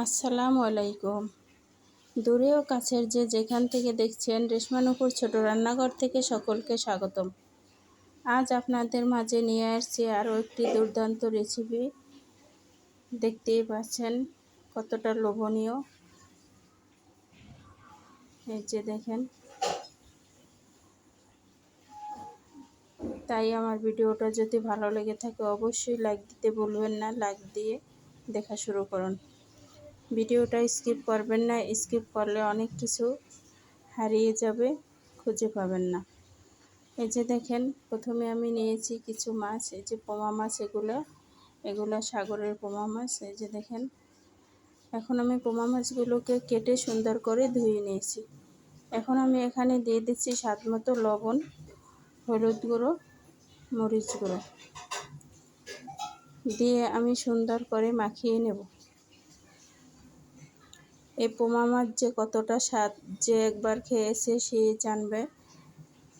আসসালামু আলাইকুম। দূরে ও কাছের যে যেখান থেকে দেখছেন রেশমানুপুর ছোট রান্নাঘর থেকে সকলকে স্বাগতম। আজ আপনাদের মাঝে নিয়ে আসছি আরও একটি দুর্দান্ত রেসিপি দেখতেই পাচ্ছেন কতটা লোভনীয়। এই যে দেখেন। তাই আমার ভিডিওটা যদি ভালো লেগে থাকে অবশ্যই লাইক দিতে ভুলবেন না লাইক দিয়ে দেখা শুরু করুন। ভিডিওটা স্কিপ করবেন না, স্কিপ করলে অনেক কিছু হারিয়ে যাবে, খুঁজে পাবেন না। এই যে দেখেন, প্রথমে আমি নিয়েছি কিছু মাছ, এই যে পোমা মাছ এগুলো এগুলো সাগরের পোমা মাছ, এই যে দেখেন। এখন আমি পোমা মাছগুলোকে কেটে সুন্দর করে ধুয়ে নিয়েছি। এখন আমি এখানে দিয়ে দিচ্ছি স্বাদ মতো লবণ, হলুদ গুঁড়ো, মরিচ গুঁড়ো। দিয়ে আমি সুন্দর করে মাখিয়ে নেব। এই পোমা মাছ যে কতটা স্বাদ যে একবার খেয়েছে সে জানবে।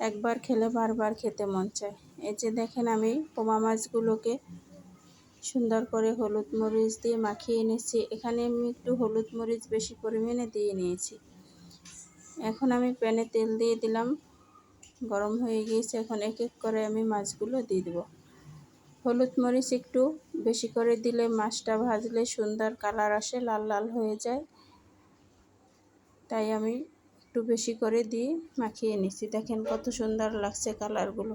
একবার খেলে বারবার খেতে মন চায়। এই যে দেখেন আমি পোমা মাছগুলোকে সুন্দর করে হলুদ মরিচ দিয়ে মাখিয়ে নিয়েছি এখানে আমি একটু হলুদ মরিচ বেশি পরিমাণে দিয়ে নিয়েছি। এখন আমি প্যানে তেল দিয়ে দিলাম। গরম হয়ে গিয়েছে। এখন এক এক করে আমি মাছগুলো দিয়ে দেবো। হলুদ মরিচ একটু বেশি করে দিলে মাছটা ভাজলে সুন্দর কালার আসে, লাল লাল হয়ে যায়। তাই আমি একটু বেশি করে দিয়ে মাখিয়ে নিচ্ছি। দেখেন কত সুন্দর লাগছে কালারগুলো।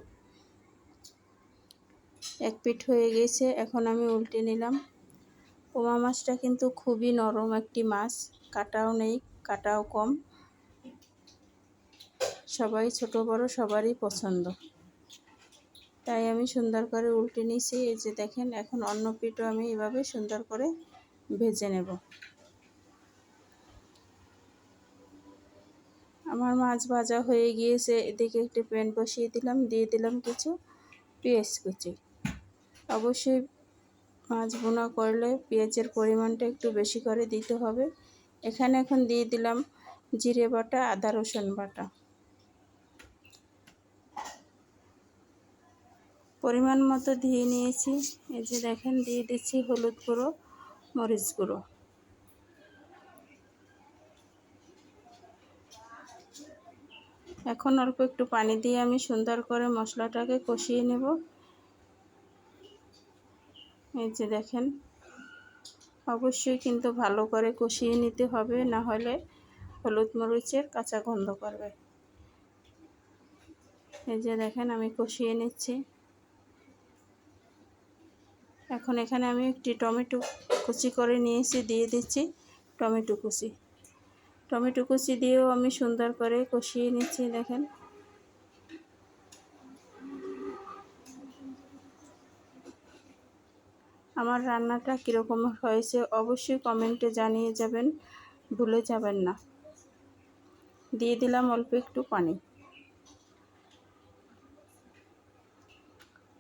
এক পিঠ হয়ে গেছে, এখন আমি উল্টে নিলাম। পোমা মাছটা কিন্তু খুবই নরম একটি মাছ, কাটাও নেই, কাটাও কম। সবাই ছোট, বড়, সবারই পছন্দ। তাই আমি সুন্দর করে উল্টে নিয়েছি। এই যে দেখেন, এখন অন্য পিঠও আমি এভাবে সুন্দর করে ভেজে নেব। আমার মাছ ভাজা হয়ে গিয়েছে। এদিকে একটি প্যান বসিয়ে দিলাম, দিয়ে দিলাম কিছু পেঁয়াজ কুচি। অবশ্যই মাছ বোনা করলে পেঁয়াজের পরিমাণটা একটু বেশি করে দিতে হবে। এখানে এখন দিয়ে দিলাম জিরে বাটা, আদা রসুন বাটা। পরিমাণ মতো দিয়ে নিয়েছি। এই যে দেখেন, দিয়ে দিচ্ছি হলুদ গুঁড়ো, মরিচ গুঁড়ো। এখন অল্প একটু পানি দিয়ে আমি সুন্দর করে মশলাটাকে কষিয়ে নেব। এই যে দেখেন, অবশ্যই কিন্তু ভালো করে কষিয়ে নিতে হবে, না হলে হলুদ মরিচের কাঁচা গন্ধ করবে। এই যে দেখেন, আমি কষিয়ে নিচ্ছি। এখন এখানে আমি একটি টমেটো কুচি করে নিয়েছি, দিয়ে দিচ্ছি টমেটো কুচি। টমেটো কুচি দিয়েও আমি সুন্দর করে কষিয়ে নিচ্ছি, দেখেন। আমার রান্নাটা কীরকম হয়েছে অবশ্যই কমেন্টে জানিয়ে যাবেন, ভুলে যাবেন না। দিয়ে দিলাম অল্প একটু পানি।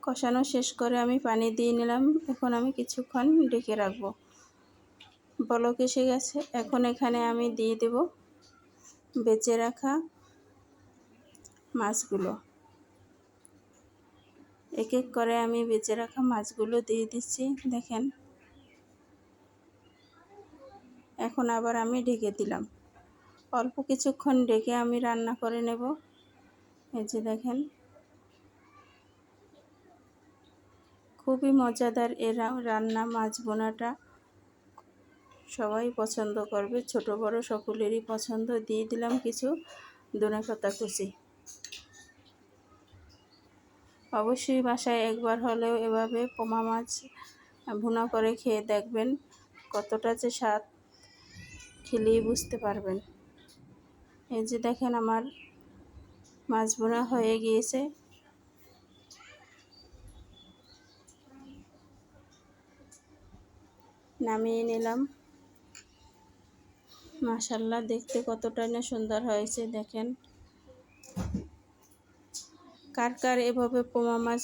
কষানো শেষ করে আমি পানি দিয়ে নিলাম, এখন আমি কিছুক্ষণ ডেকে রাখব। বলক এসে গেছে। এখন এখানে আমি দিয়ে দেব বেঁচে রাখা মাছগুলো। এক এক করে আমি বেঁচে রাখা মাছগুলো দিয়ে দিচ্ছি, দেখেন। এখন আবার আমি ঢেকে দিলাম। অল্প কিছুক্ষণ ডেকে আমি রান্না করে নেব। এই যে দেখেন। খুবই মজাদার এ রান্না মাছ বোনাটা। সবাই পছন্দ করবে। ছোট, বড় সকলেরই পছন্দ। দিয়ে দিলাম কিছু ধনে পাতা কুচি। অবশ্যই বাসায় একবার হলেও এভাবে পোমা মাছ ভুনা করে খেয়ে দেখবেন কতটা যে স্বাদ খেলেই বুঝতে পারবেন। এই যে দেখেন আমার মাছ বোনা হয়ে গিয়েছে। নামিয়ে নিলাম। মাশাল্লাহ, দেখতে কতটা না সুন্দর হয়েছে, দেখেন। কার কার এভাবে পোমা মাছ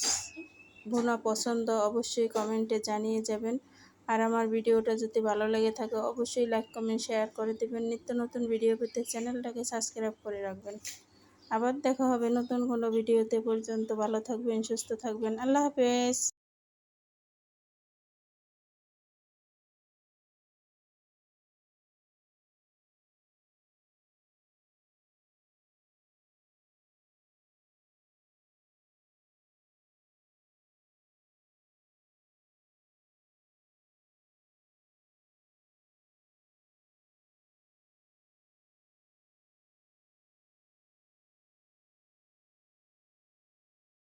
ভুনা পছন্দ, অবশ্যই কমেন্টে জানিয়ে যাবেন। আর আমার ভিডিওটা যদি ভালো লেগে থাকে, অবশ্যই লাইক, কমেন্ট, শেয়ার করে দেবেন। নিত্য নতুন ভিডিও পেতে চ্যানেলটাকে সাবস্ক্রাইব করে রাখবেন। আবার দেখা হবে নতুন কোনো ভিডিওতে পর্যন্ত। ভালো থাকবেন, সুস্থ থাকবেন। আল্লাহ হাফেজ।